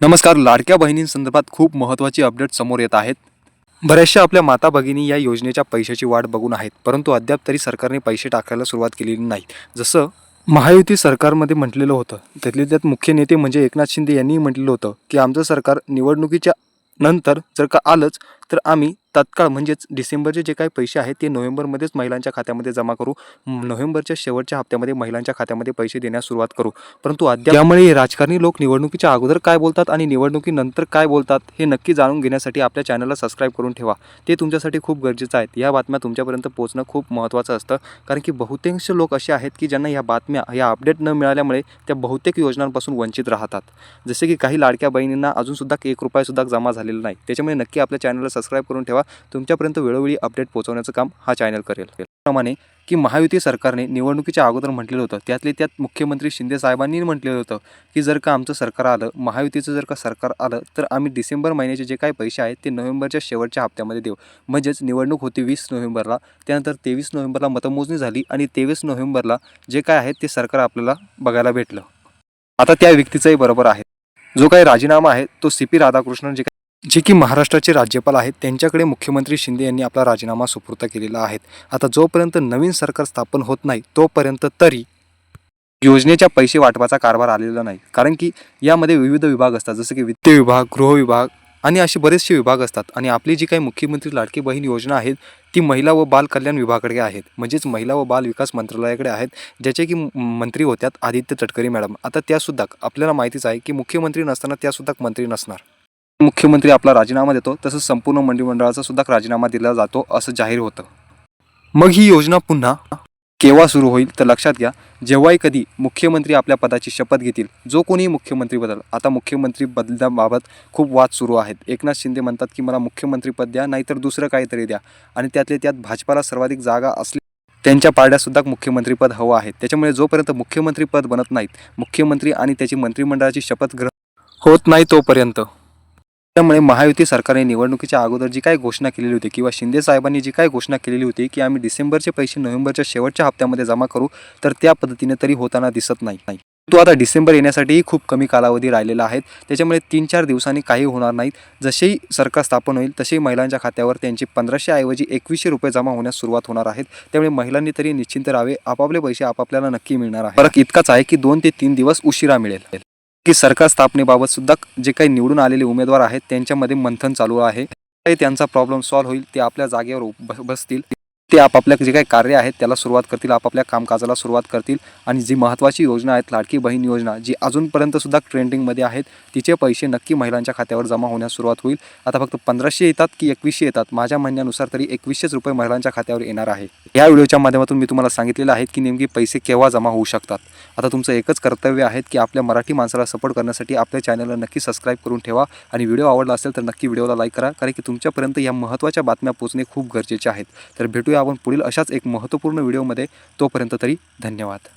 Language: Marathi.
नमस्कार लाडक्या बहिणींसंदर्भात खूप महत्त्वाची अपडेट समोर येत आहेत. बऱ्याचशा आपल्या माता भगिनी या योजनेच्या पैशाची वाट बघून आहेत परंतु अद्याप तरी सरकारने पैसे टाकायला सुरुवात केलेली नाही जसं महायुती सरकारमध्ये म्हटलेलं होतं त्यातले त्यात मुख्य नेते म्हणजे एकनाथ शिंदे यांनी म्हटलेलं होतं की आमचं सरकार निवडणुकीच्या नंतर जर का आलंच तर आम्ही तत्काळ म्हणजेच डिसेंबरचे जे काही पैसे आहेत ते नोव्हेंबरमध्येच महिलांच्या खात्यामध्ये जमा करू. नोव्हेंबरच्या शेवटच्या हप्त्यामध्ये महिलांच्या खात्यामध्ये पैसे देण्यास सुरुवात करू. परंतु अद्याप त्यामुळे राजकारणी लोक निवडणुकीच्या अगोदर काय बोलतात आणि निवडणुकीनंतर काय बोलतात हे नक्की जाणून घेण्यासाठी आपल्या चॅनलला सबस्क्राईब करून ठेवा. ते तुमच्यासाठी खूप गरजेचं आहे या बातम्या तुमच्यापर्यंत पोहोचणं खूप महत्त्वाचं असतं. कारण की बहुतांश लोक असे आहेत की ज्यांना ह्या बातम्या ह्या अपडेट न मिळाल्यामुळे त्या बहुतेक योजनांपासून वंचित राहतात. जसे की काही लाडक्या बहिणींना अजूनसुद्धा एक रुपयासुद्धा जमा झालेला नाही. त्याच्यामुळे नक्की आपल्या चॅनलला सबस्क्राईब करून ठेवा. तुमच्यापर्यंत वेळोवेळी अपडेट पोहोचवण्याचं काम हा चॅनल करेल. प्रमाणे की महायुती सरकारने निवडणुकीच्या अगोदर म्हटलेलं होतं. त्यातले त्यात मुख्यमंत्री शिंदे साहेबांनी म्हटलेलं होतं की जर का आमचं सरकार आलं महायुतीचं जर का सरकार आलं तर आम्ही डिसेंबर महिन्याचे जे काही पैसे आहेत ते नोव्हेंबरच्या शेवटच्या हप्त्यामध्ये देऊ. म्हणजेच निवडणूक होती वीस नोव्हेंबरला त्यानंतर तेवीस नोव्हेंबरला मतमोजणी झाली आणि तेवीस नोव्हेंबरला जे काय आहे ते सरकार आपल्याला बघायला भेटलं. आता त्या व्यक्तीचंही बरोबर आहे. जो काही राजीनामा आहे तो सी पी राधाकृष्णन जे जे की महाराष्ट्राचे राज्यपाल आहेत त्यांच्याकडे मुख्यमंत्री शिंदे यांनी आपला राजीनामा सुपूर्द केलेला आहे. आता जोपर्यंत नवीन सरकार स्थापन होत नाही तोपर्यंत तरी योजनेच्या पैसे वाटपाचा कारभार आलेला नाही. कारण की यामध्ये विविध विभाग असतात जसं की वित्त विभाग गृह विभाग आणि असे बरेचसे विभाग असतात. आणि आपली जी काही मुख्यमंत्री लाडकी बहीण योजना आहेत ती महिला व बाल कल्याण विभागाकडे आहेत. म्हणजेच महिला व बाल विकास मंत्रालयाकडे आहेत ज्याचे की मंत्री होत्यात आदित्य तटकरे मॅडम. आता त्यासुद्धा आपल्याला माहितीच आहे की मुख्यमंत्री नसताना त्यासुद्धा मंत्री नसणार. मुख्यमंत्री आपला राजीनामा देतो तसंच संपूर्ण मंत्रिमंडळाचा सुद्धा राजीनामा दिला जातो असं जाहीर होतं. मग ही योजना पुन्हा केव्हा सुरू होईल तर लक्षात घ्या जेव्हाही कधी मुख्यमंत्री आपल्या पदाची शपथ घेतील जो कोणी मुख्यमंत्री बदल आता मुख्यमंत्री बदलण्याबाबत खूप वाद सुरू आहेत. एकनाथ शिंदे म्हणतात की मला मुख्यमंत्रीपद द्या नाहीतर दुसरं काहीतरी द्या. आणि त्यातले त्यात भाजपाला सर्वाधिक जागा असली त्यांच्या पारड्यासुद्धा मुख्यमंत्रीपद हवं आहे. त्याच्यामुळे जोपर्यंत मुख्यमंत्रीपद बनत नाहीत मुख्यमंत्री आणि त्याची मंत्रिमंडळाची शपथ ग्रहण होत नाही तोपर्यंत. त्यामुळे महायुती सरकारने निवडणुकीच्या अगोदर जी काही घोषणा केलेली होती किंवा शिंदे साहेबांनी जी काही घोषणा केलेली होती की आम्ही डिसेंबरचे पैसे नोव्हेंबरच्या शेवटच्या हप्त्यामध्ये जमा करू तर त्या पद्धतीने तरी होताना दिसत नाही. तो आता डिसेंबर येण्यासाठीही खूप कमी कालावधी राहिलेला आहे. त्याच्यामुळे तीन चार दिवसांनी काही होणार नाहीत. जसेही सरकार स्थापन होईल तसेही महिलांच्या खात्यावर त्यांची पंधराशे ऐवजी एकवीसशे रुपये जमा होण्यास सुरुवात होणार आहेत. त्यामुळे महिलांनी तरी निश्चिंत राहावे. आपापले पैसे आपापल्याला नक्की मिळणार आहे फरक इतकाच आहे की दोन ते तीन दिवस उशिरा मिळेल. की सरकार स्थापनेबाबत सुद्धा जे काही निवडून आलेले उमेदवार आहेत त्यांच्यामध्ये मंथन चालू आहे. त्यांचा प्रॉब्लेम सॉल्व्ह होईल ते आपल्या जागेवर बसतील. ते आपापल्या जे काही कार्य आहेत त्याला सुरुवात करतील आपापल्या कामकाजाला सुरुवात करतील आणि जी महत्त्वाची योजना आहेत लाडकी बहीण योजना जी अजूनपर्यंत सुद्धा ट्रेंडिंगमध्ये आहेत तिचे पैसे नक्की महिलांच्या खात्यावर जमा होण्यास सुरुवात होईल. आता फक्त पंधराशे येतात की एकवीसशे येतात? माझ्या म्हणण्यानुसार तरी एकवीसशेच रुपये महिलांच्या खात्यावर येणार आहे. या व्हिडिओच्या माध्यमातून मी तुम्हाला सांगितलेलं आहे की नेमकी पैसे केव्हा जमा होऊ शकतात? आता तुमचं एकच कर्तव्य आहे की आपल्या मराठी माणसाला सपोर्ट करण्यासाठी आपल्या चॅनलला नक्की सबस्क्राईब करून ठेवा आणि व्हिडिओ आवडला असेल तर नक्की व्हिडिओला लाईक करा कारण की तुमच्यापर्यंत या महत्त्वाच्या बातम्या पोचणे खूप गरजेचे आहेत. तर भेटूया आपण पुढील अशाच एक महत्त्वपूर्ण व्हिडिओमध्ये. तोपर्यंत तरी धन्यवाद.